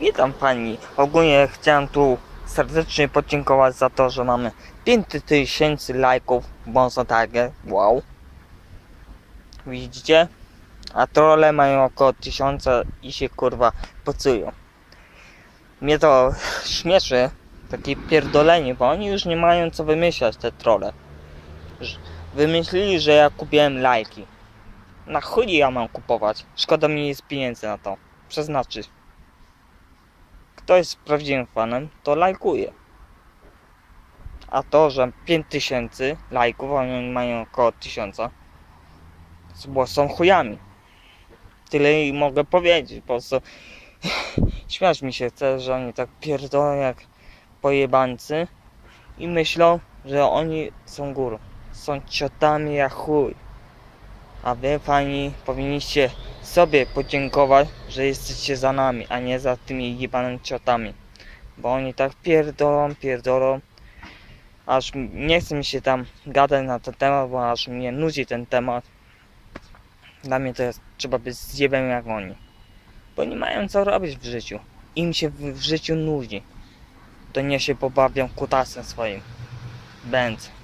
Witam pani. Ogólnie chciałem tu serdecznie podziękować za to, że mamy 5000 lajków w Bonzo Tiger. Wow. Widzicie? A trolle mają około 1000 i się kurwa pocują. Mnie to śmieszy, takie pierdolenie, bo oni już nie mają co wymyślać, te trolle. Wymyślili, że ja kupiłem lajki. Na chuj ja mam kupować? Szkoda mi jest pieniędzy na to. Przeznaczyć. Kto jest prawdziwym fanem, to lajkuje. A to, że 5000 lajków, a oni mają około 1000, bo są chujami. Tyle i mogę powiedzieć, po prostu śmiać mi się chce, że oni tak pierdolą jak pojebańcy i myślą, że oni są górą. Są ciotami jak chuj. A wy pani powinniście sobie podziękować, że jesteście za nami, a nie za tymi jebanymi ciotami. Bo oni tak pierdolą, pierdolą. Aż nie chce mi się tam gadać na ten temat, bo aż mnie nudzi ten temat. Dla mnie to jest, trzeba być zjebem jak oni. Bo nie mają co robić w życiu. Im się w, w życiu nudzi. To nie się pobawią kutasem swoim. Będz.